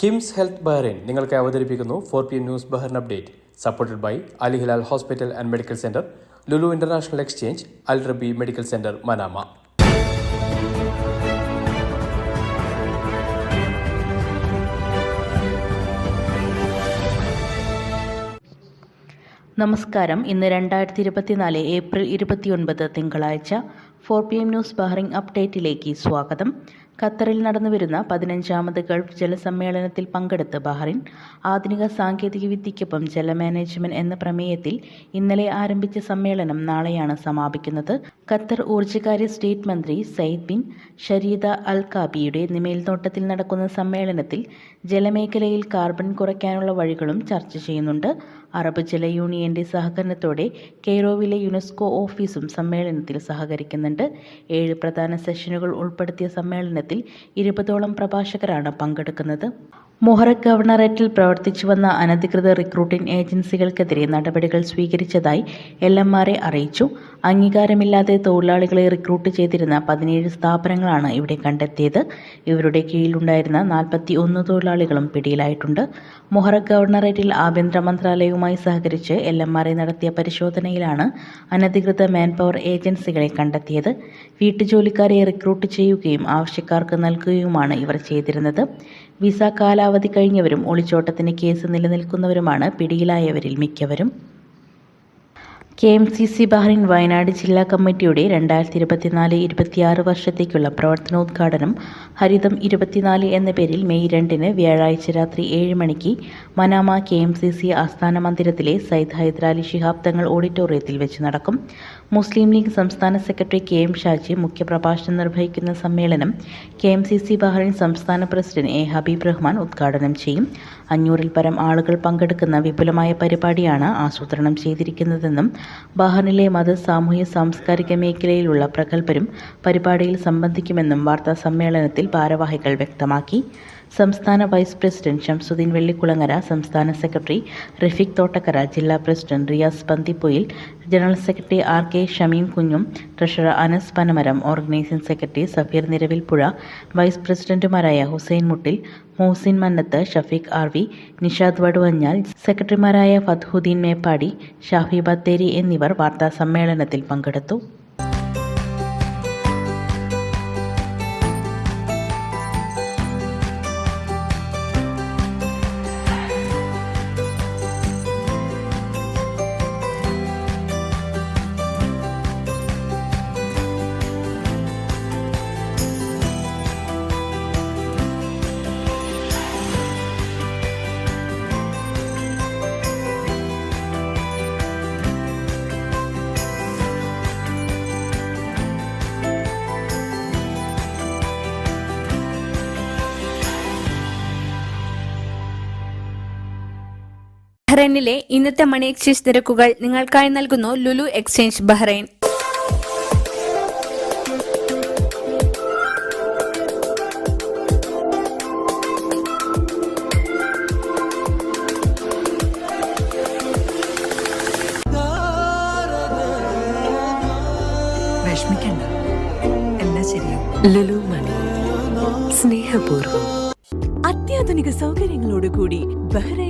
KIMS health Bahrain നിങ്ങൾക്ക് അവതരിപ്പിക്കുന്നു four P M news Bahrain update supported by Ali Hilal hospital and medical centre Lulu international exchange Al Rabi medical centre Manama. നമസ്കാരം. ഇന്ന് രണ്ടായിരത്തി ഇരുപത്തിനാല് April ഇരുപത്തിയൊൻപത് തിങ്കളാഴ്ച four P M news Bahrain അപ്ഡേറ്റിലേക്ക് സ്വാഗതം. ഖത്തറിൽ നടന്നുവരുന്ന പതിനഞ്ചാമത് ഗൾഫ് ജലസമ്മേളനത്തിൽ പങ്കെടുത്ത് ബഹറിൻ ആധുനിക സാങ്കേതിക വിദ്യയ്ക്കൊപ്പം ജലമാനേജ്മെന്റ് എന്ന പ്രമേയത്തിൽ ഇന്നലെ ആരംഭിച്ച സമ്മേളനം നാളെയാണ് സമാപിക്കുന്നത്. ഖത്തർ ഊർജകാര്യ സ്റ്റേറ്റ് മന്ത്രി സയ്യിദ് ബിൻ ഷരീദ അൽ കാബിയുടെ മേൽനോട്ടത്തിൽ നടക്കുന്ന സമ്മേളനത്തിൽ ജലമേഖലയിൽ കാർബൺ കുറയ്ക്കാനുള്ള വഴികളും ചർച്ച ചെയ്യുന്നുണ്ട്. അറബ് ജല യൂണിയന്റെ സഹകരണത്തോടെ കെയ്റോവിലെ യുനെസ്കോ ഓഫീസും സമ്മേളനത്തിൽ സഹകരിക്കുന്നുണ്ട്. ഏഴ് പ്രധാന സെഷനുകൾ ഉൾപ്പെടുത്തിയ സമ്മേളനത്തിൽ ഇരുപതോളം പ്രഭാഷകരാണ് പങ്കെടുക്കുന്നത്. മൊഹറക് ഗവർണറേറ്റിൽ പ്രവർത്തിച്ചുവന്ന അനധികൃത റിക്രൂട്ടിംഗ് ഏജൻസികൾക്കെതിരെ നടപടികൾ സ്വീകരിച്ചതായി എൽ എം എ അറിയിച്ചു. അംഗീകാരമില്ലാതെ തൊഴിലാളികളെ റിക്രൂട്ട് ചെയ്തിരുന്ന പതിനേഴ് സ്ഥാപനങ്ങളാണ് ഇവിടെ കണ്ടെത്തിയത്. ഇവരുടെ കീഴിലുണ്ടായിരുന്ന നാൽപ്പത്തി ഒന്ന് തൊഴിലാളികളും പിടിയിലായിട്ടുണ്ട്. മൊഹറക് ഗവർണറേറ്റിൽ ആഭ്യന്തര മന്ത്രാലയവുമായി സഹകരിച്ച് എൽ എം ആർ എ നടത്തിയ പരിശോധനയിലാണ് അനധികൃത മാൻപവർ ഏജൻസികളെ കണ്ടെത്തിയത്. വീട്ടുജോലിക്കാരെ റിക്രൂട്ട് ചെയ്യുകയും ആവശ്യക്കാർക്ക് നൽകുകയുമാണ് ഇവർ ചെയ്തിരുന്നത്. വിസ കാലാവധി കഴിഞ്ഞവരും ഒളിച്ചോട്ടത്തിന് കേസ് നിലനിൽക്കുന്നവരുമാണ് പിടിയിലായവരിൽ മിക്കവരും. K M C C Bahrain Wayanad ജില്ലാ കമ്മിറ്റിയുടെ രണ്ടായിരത്തി ഇരുപത്തിനാല് ഇരുപത്തിയാറ് വർഷത്തേക്കുള്ള പ്രവർത്തനോദ്ഘാടനം ഹരിതം ഇരുപത്തിനാല് എന്ന പേരിൽ മെയ് രണ്ടിന് വ്യാഴാഴ്ച രാത്രി ഏഴ് മണിക്ക് Manama K M C C ആസ്ഥാന മന്ദിരത്തിലെ സയ്യിദ് ഹൈദരാലി ശിഹാബ് തങ്ങൾ ഓഡിറ്റോറിയത്തിൽ വെച്ച് നടക്കും. മുസ്ലിം ലീഗ് സംസ്ഥാന സെക്രട്ടറി കെ എം ഷാജി മുഖ്യപ്രഭാഷണം നിർവഹിക്കുന്ന സമ്മേളനം K M C C Bahrain സംസ്ഥാന പ്രസിഡന്റ് എ ഹബീബ് റഹ്മാൻ ഉദ്ഘാടനം ചെയ്യും. അഞ്ഞൂറിൽ പരം ആളുകൾ പങ്കെടുക്കുന്ന വിപുലമായ പരിപാടിയാണ് ആസൂത്രണം ചെയ്തിരിക്കുന്നതെന്നും ബഹ്റിനിലെ മത സാമൂഹ്യ സാംസ്കാരിക മേഖലയിലുള്ള പ്രഗത്ഭരും പരിപാടിയിൽ സംബന്ധിക്കുമെന്നും വാർത്താ സമ്മേളനത്തിൽ ഭാരവാഹികൾ വ്യക്തമാക്കി. സംസ്ഥാന വൈസ് പ്രസിഡന്റ് ഷംസുദ്ദീൻ വെള്ളിക്കുളങ്ങര സംസ്ഥാന സെക്രട്ടറി റഫീഖ് തോട്ടക്കര ജില്ലാ president Riyas Panthipoyil general secretary R K Shameem കുഞ്ഞും treasurer Anas Panamaram organising secretary Safeer Niravilpuzha vice പ്രസിഡന്റുമാരായ ഹുസൈൻ മുട്ടിൽ മോഹസിൻ മന്നത്ത് ഷഫീഖ് ആർ വി നിഷാദ് വടുവഞ്ഞാൽ സെക്രട്ടറിമാരായ ഫത്ഹുദ്ദീൻ മേപ്പാടി ഷാഫി ബത്തേരി എന്നിവർ വാർത്താ സമ്മേളനത്തിൽ പങ്കെടുത്തു. ബഹ്റൈനിലെ ഇന്നത്തെ മണി എക്സ്ചേഞ്ച് നിരക്കുകൾ നിങ്ങൾക്കായി നൽകുന്നു ലുലു എക്സ്ചേഞ്ച് ബഹ്റൈൻ. വിഷമിക്കണ്ട. എല്ലാം ശരിയാവും. ലുലു മണി. സ്നേഹപൂർവം. അത്യാധുനിക സൗകര്യങ്ങളോട് ആതുര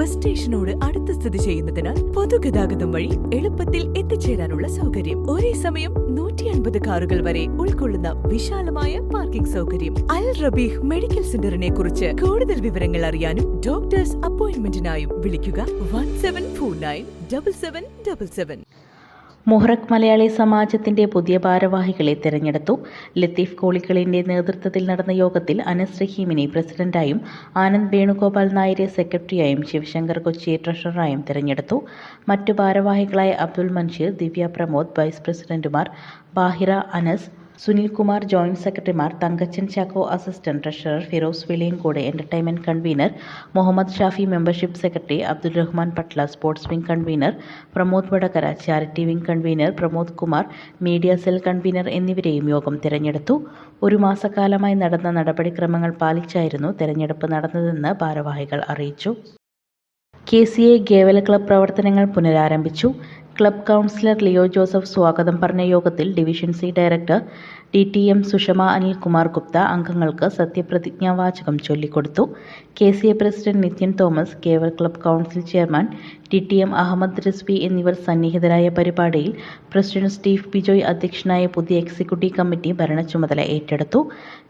ബസ് സ്റ്റേഷനോട് അടുത്ത് സ്ഥിതി ചെയ്യുന്നതിനാൽ പൊതുഗതാഗതം വഴി എളുപ്പത്തിൽ എത്തിച്ചേരാനുള്ള സൗകര്യം. ഒരേ സമയം നൂറ്റി അൻപത് കാറുകൾ വരെ ഉൾക്കൊള്ളുന്ന വിശാലമായ പാർക്കിംഗ് സൗകര്യം. അൽ റബീഹ് മെഡിക്കൽ സെന്ററിനെ കുറിച്ച് കൂടുതൽ വിവരങ്ങൾ അറിയാനും ഡോക്ടേഴ്സ് അപ്പോയിന്റ്മെന്റിനായും വിളിക്കുക one seven four nine double seven double seven. Muharraq Malayali സമാജത്തിന്റെ പുതിയ ഭാരവാഹികളെ തെരഞ്ഞെടുത്തു. ലത്തീഫ് കോളിക്കളിന്റെ നേതൃത്വത്തിൽ നടന്ന യോഗത്തിൽ അനസ് റഹീമിനെ പ്രസിഡന്റായും ആനന്ദ് വേണുഗോപാൽ നായരെ സെക്രട്ടറിയായും ശിവശങ്കർ കൊച്ചിയെ ട്രഷററായും തെരഞ്ഞെടുത്തു. മറ്റു ഭാരവാഹികളായ അബ്ദുൽ മൻഷീർ ദിവ്യ പ്രമോദ് വൈസ് പ്രസിഡന്റുമാർ ബാഹിറ അനസ് സുനിൽകുമാർ ജോയിന്റ് സെക്രട്ടറിമാർ Thankachan Chacko assistant treasurer Firoz Veliyankode entertainment convener Muhammad Shafi membership secretary Abdul Rahman Patla sports wing convener Pramod Vadakara charity wing convener Pramod Kumar media cell convener എന്നിവരെയും യോഗം തിരഞ്ഞെടുത്തു. ഒരു മാസക്കാലമായി നടന്ന നടപടിക്രമങ്ങൾ പാലിച്ചായിരുന്നു തെരഞ്ഞെടുപ്പ് നടന്നതെന്ന് ഭാരവാഹികൾ അറിയിച്ചു. K C A gavel club പ്രവർത്തനങ്ങൾ പുനരാരംഭിച്ചു. ക്ലബ് കൗൺസിലർ ലിയോ ജോസഫ് സ്വാഗതം പറഞ്ഞ യോഗത്തിൽ division C director T T M Sushama Anilkumar Gupta അംഗങ്ങൾക്ക് സത്യപ്രതിജ്ഞാവാചകം ചൊല്ലിക്കൊടുത്തു. K C A president Nithyan Thomas gavel club council chairman T T M Ahmed Rizvi എന്നിവർ സന്നിഹിതരായ പരിപാടിയിൽ പ്രസിഡന്റ് സ്റ്റീഫ് ബിജോയ് അധ്യക്ഷനായ പുതിയ എക്സിക്യൂട്ടീവ് കമ്മിറ്റി ഭരണച്ചുമതല ഏറ്റെടുത്തു.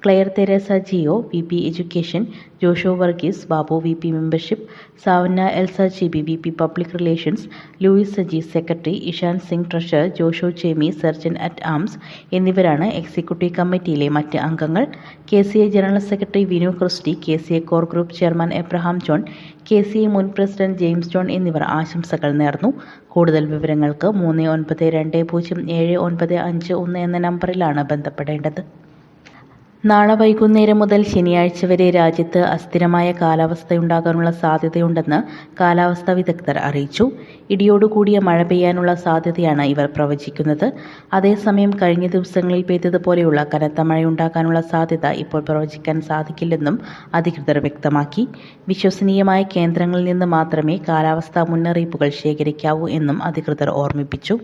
Claire Theresa Gio V P education Josho Varghese Babu V P membership Savanna Elsa G B V P public relations Louis Saji secretary Ishan Singh treasurer Josho Chemi sergeant at arms എന്നിവരാണ് executive കമ്മിറ്റിയിലെ മറ്റ് അംഗങ്ങൾ. K C general secretary Vinu Christy K C core group chairman Abraham John K C മുൻ president James John എന്നിവർ ആശംസകൾ നേർന്നു. കൂടുതൽ വിവരങ്ങൾക്ക് മൂന്ന് ഒൻപത് രണ്ട് പൂജ്യം ഏഴ് ഒൻപത് അഞ്ച് ഒന്ന് എന്ന നമ്പറിലാണ് ബന്ധപ്പെടേണ്ടത്. നാളെ വൈകുന്നേരം മുതൽ ശനിയാഴ്ച വരെ രാജ്യത്ത് അസ്ഥിരമായ കാലാവസ്ഥയുണ്ടാകാനുള്ള സാധ്യതയുണ്ടെന്ന് കാലാവസ്ഥാ വിദഗ്ധർ അറിയിച്ചു. ഇടിയോടുകൂടിയ മഴ പെയ്യാനുള്ള സാധ്യതയാണ് ഇവർ പ്രവചിക്കുന്നത്. അതേസമയം കഴിഞ്ഞ ദിവസങ്ങളിൽ പെയ്തതുപോലെയുള്ള കനത്ത മഴയുണ്ടാകാനുള്ള സാധ്യത ഇപ്പോൾ പ്രവചിക്കാൻ സാധിക്കില്ലെന്നും അധികൃതർ വ്യക്തമാക്കി. വിശ്വസനീയമായ കേന്ദ്രങ്ങളിൽ നിന്ന് മാത്രമേ കാലാവസ്ഥാ മുന്നറിയിപ്പുകൾ ശേഖരിക്കാവൂ എന്നും അധികൃതർ ഓർമ്മിപ്പിച്ചു.